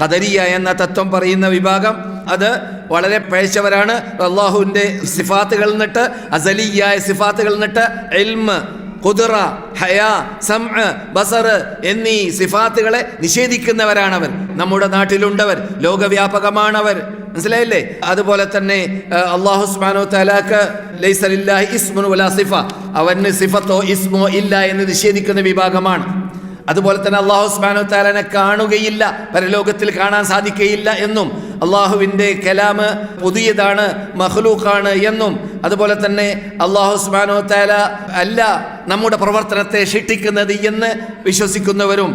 ഖദരിയ എന്ന തത്വം പറയുന്ന വിഭാഗം അത് വളരെ പേശവരാണ് അള്ളാഹുവിന്റെ സിഫാത്തുകളിൽ നിന്നിട്ട് അസലിയായ സിഫാത്തുകളിൽ നിന്നിട്ട് എൽമ് കുതിറ ഹയ സം ബസർ എന്നീ സിഫാത്തുകളെ നിഷേധിക്കുന്നവരാണവർ. നമ്മുടെ നാട്ടിലുണ്ടവർ ലോകവ്യാപകമാണവർ. മനസ്സിലായില്ലേ? അതുപോലെ തന്നെ അള്ളാഹു സുബ്ഹാനഹു തലാക്ക് ലൈസലില്ലാഹി ഇസ്മുൻ വലാ സിഫ. അവന് സിഫത്തോ ഇസ്മോ ഇല്ല എന്ന് നിഷേധിക്കുന്ന വിഭാഗമാണ്. അതുപോലെ തന്നെ അള്ളാഹു ഉസ്മാനു തആലനെ കാണുകയില്ല പരലോകത്തിൽ കാണാൻ സാധിക്കുകയില്ല എന്നും അള്ളാഹുവിന്റെ കലാമ് പുതിയതാണ് മഹ്ലൂഖാണ് എന്നും അതുപോലെ തന്നെ അള്ളാഹു സുബ്ഹാനഹു താല അല്ല നമ്മുടെ പ്രവർത്തനത്തെ ശിക്ഷിക്കുന്നത് എന്ന് വിശ്വസിക്കുന്നവരും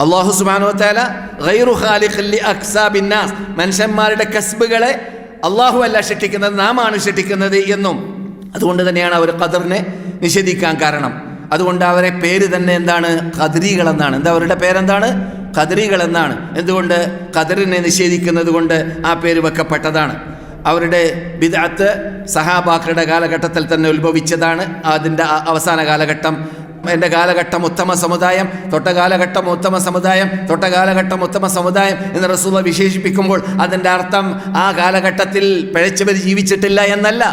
അള്ളാഹു സുബ്ഹാനഹു താല ഗൈറു ഖാലിഖ് അക്സാബിന്നാസ് മനുഷ്യന്മാരുടെ കസ്ബുകളെ അള്ളാഹു അല്ല ശിക്ഷിക്കുന്നത് നാമാണ് ശിക്ഷിക്കുന്നത് എന്നും അതുകൊണ്ട് തന്നെയാണ് അവർ ഖദറിനെ നിഷേധിക്കാൻ കാരണം. അതുകൊണ്ട് അവരെ പേര് തന്നെ എന്താണ്? കദരികൾ എന്നാണ്. എന്താ അവരുടെ പേരെന്താണ്? കദരികൾ എന്നാണ്. എന്തുകൊണ്ട്? കദറിനെ നിഷേധിക്കുന്നത് കൊണ്ട് ആ പേര് വെക്കപ്പെട്ടതാണ്. അവരുടെ വിദാത്ത് സഹാബാക്കളുടെ കാലഘട്ടത്തിൽ തന്നെ ഉത്ഭവിച്ചതാണ്. അതിന്റെ അവസാന കാലഘട്ടം. എന്റെ കാലഘട്ടം ഉത്തമ സമുദായം തൊട്ട കാലഘട്ടം ഉത്തമ സമുദായം തൊട്ട കാലഘട്ടം ഉത്തമ സമുദായം എന്ന് റസൂല വിശേഷിപ്പിക്കുമ്പോൾ അതിന്റെ അർത്ഥം ആ കാലഘട്ടത്തിൽ പിഴച്ചവർ ജീവിച്ചിട്ടില്ല എന്നല്ല.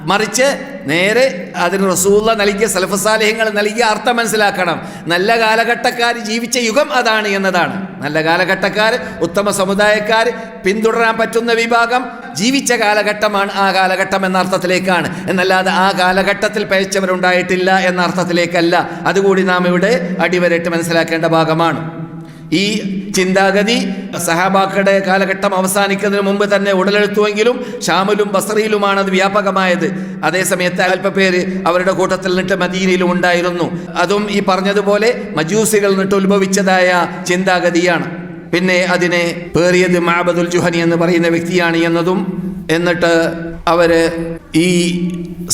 മറിച്ച് നേരെ അതിന് റസൂള്ള നൽകിയ സലഫസാലേഹങ്ങൾ നൽകിയ അർത്ഥം മനസ്സിലാക്കണം. നല്ല കാലഘട്ടക്കാർ ജീവിച്ച യുഗം അതാണ് എന്നതാണ്. നല്ല കാലഘട്ടക്കാർ ഉത്തമ സമുദായക്കാർ പിന്തുടരാൻ പറ്റുന്ന വിഭാഗം ജീവിച്ച കാലഘട്ടമാണ് ആ കാലഘട്ടം എന്ന അർത്ഥത്തിലേക്കാണ്. എന്നല്ലാതെ ആ കാലഘട്ടത്തിൽ പയച്ചവരുണ്ടായിട്ടില്ല എന്ന അർത്ഥത്തിലേക്കല്ല. അതുകൂടി നാം ഇവിടെ അടിവരയിട്ട് മനസ്സിലാക്കേണ്ട ഭാഗമാണ്. ഈ ചിന്താഗതി സഹാബാക്കളുടെ കാലഘട്ടം അവസാനിക്കുന്നതിന് മുമ്പ് തന്നെ ഉടലെടുത്തുവെങ്കിലും ഷാമിലും ബസറിയിലുമാണ് അത് വ്യാപകമായത്. അതേസമയത്ത് അല്പപ്പേര് അവരുടെ കൂട്ടത്തിൽ നിന്നിട്ട് മദീനയിലും ഉണ്ടായിരുന്നു. അതും ഈ പറഞ്ഞതുപോലെ മജൂസികൾ നിന്നിട്ട് ഉത്ഭവിച്ചതായ ചിന്താഗതിയാണ്. പിന്നെ അതിനെ പേറിയത് മാബദുൽ ജുഹനി എന്ന് പറയുന്ന വ്യക്തിയാണ് എന്നതും എന്നിട്ട് അവർ ഈ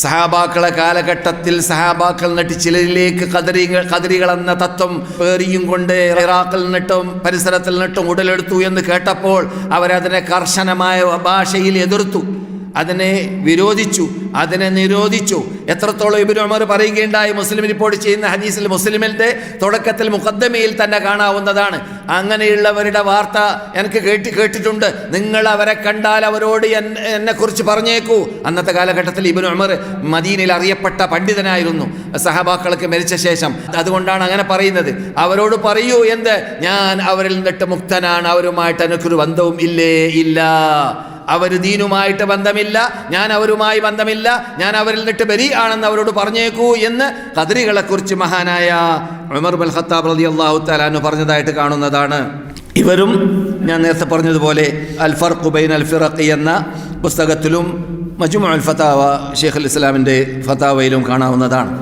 സഹാബാക്കളെ കാലഘട്ടത്തിൽ സഹാബാക്കൾ നട്ട് ചിലരിലേക്ക് കതിരികൾ കതിരികൾ എന്ന തത്വം പേറിയും കൊണ്ട് ഇറാഖിൽ നിന്നിട്ടും പരിസരത്തിൽ നിന്നിട്ടും ഉടലെടുത്തു എന്ന് കേട്ടപ്പോൾ അവരതിനെ കർശനമായ ഭാഷയിൽ എതിർത്തു. അതിനെ വിരോധിച്ചു അതിനെ നിരോധിച്ചു. എത്രത്തോളം ഇബിൻ ഉമർ പറയുകയുണ്ടായി? മുസ്ലിം റിപ്പോർട്ട് ചെയ്യുന്ന ഹദീസിൽ മുസ്ലിമിന്റെ തുടക്കത്തിൽ മുഖദ്ദമയിൽ തന്നെ കാണാവുന്നതാണ്. അങ്ങനെയുള്ളവരുടെ വാർത്ത എനിക്ക് കേട്ടി കേട്ടിട്ടുണ്ട്. നിങ്ങൾ അവരെ കണ്ടാൽ അവരോട് എന്നെ എന്നെക്കുറിച്ച് പറഞ്ഞേക്കൂ. അന്നത്തെ കാലഘട്ടത്തിൽ ഇബിൻ ഉമർ മദീനയിൽ അറിയപ്പെട്ട പണ്ഡിതനായിരുന്നു. സഹബാക്കൾക്ക് മരിച്ച ശേഷം. അതുകൊണ്ടാണ് അങ്ങനെ പറയുന്നത്. അവരോട് പറയൂ എന്ത്? ഞാൻ അവരിൽ നിന്നിട്ട് മുക്തനാണ്. അവരുമായിട്ട് എനിക്കൊരു ബന്ധവും ഇല്ലേ? ഇല്ല. അവർ ദീനുമായിട്ട് ബന്ധമില്ല ഞാൻ അവരുമായി ബന്ധമില്ല ഞാൻ അവരിൽ നിന്നിട്ട് ബരി ആണെന്ന് അവരോട് പറഞ്ഞേക്കൂ എന്ന് കദറികളെക്കുറിച്ച് മഹാനായ ഉമർ ബൽ ഖത്താബ് റതി അള്ളാഹു തലാനു പറഞ്ഞതായിട്ട് കാണുന്നതാണ്. ഇവരും ഞാൻ നേരത്തെ പറഞ്ഞതുപോലെ അൽ ഫർഖുബൈൻ അൽ ഫിറഖ് എന്ന പുസ്തകത്തിലും മജുമ അൽ ഫത്താവ ഷെയ്ഖുൽ ഇസ്ലാമിന്റെ ഫത്താവയിലും കാണാവുന്നതാണ്.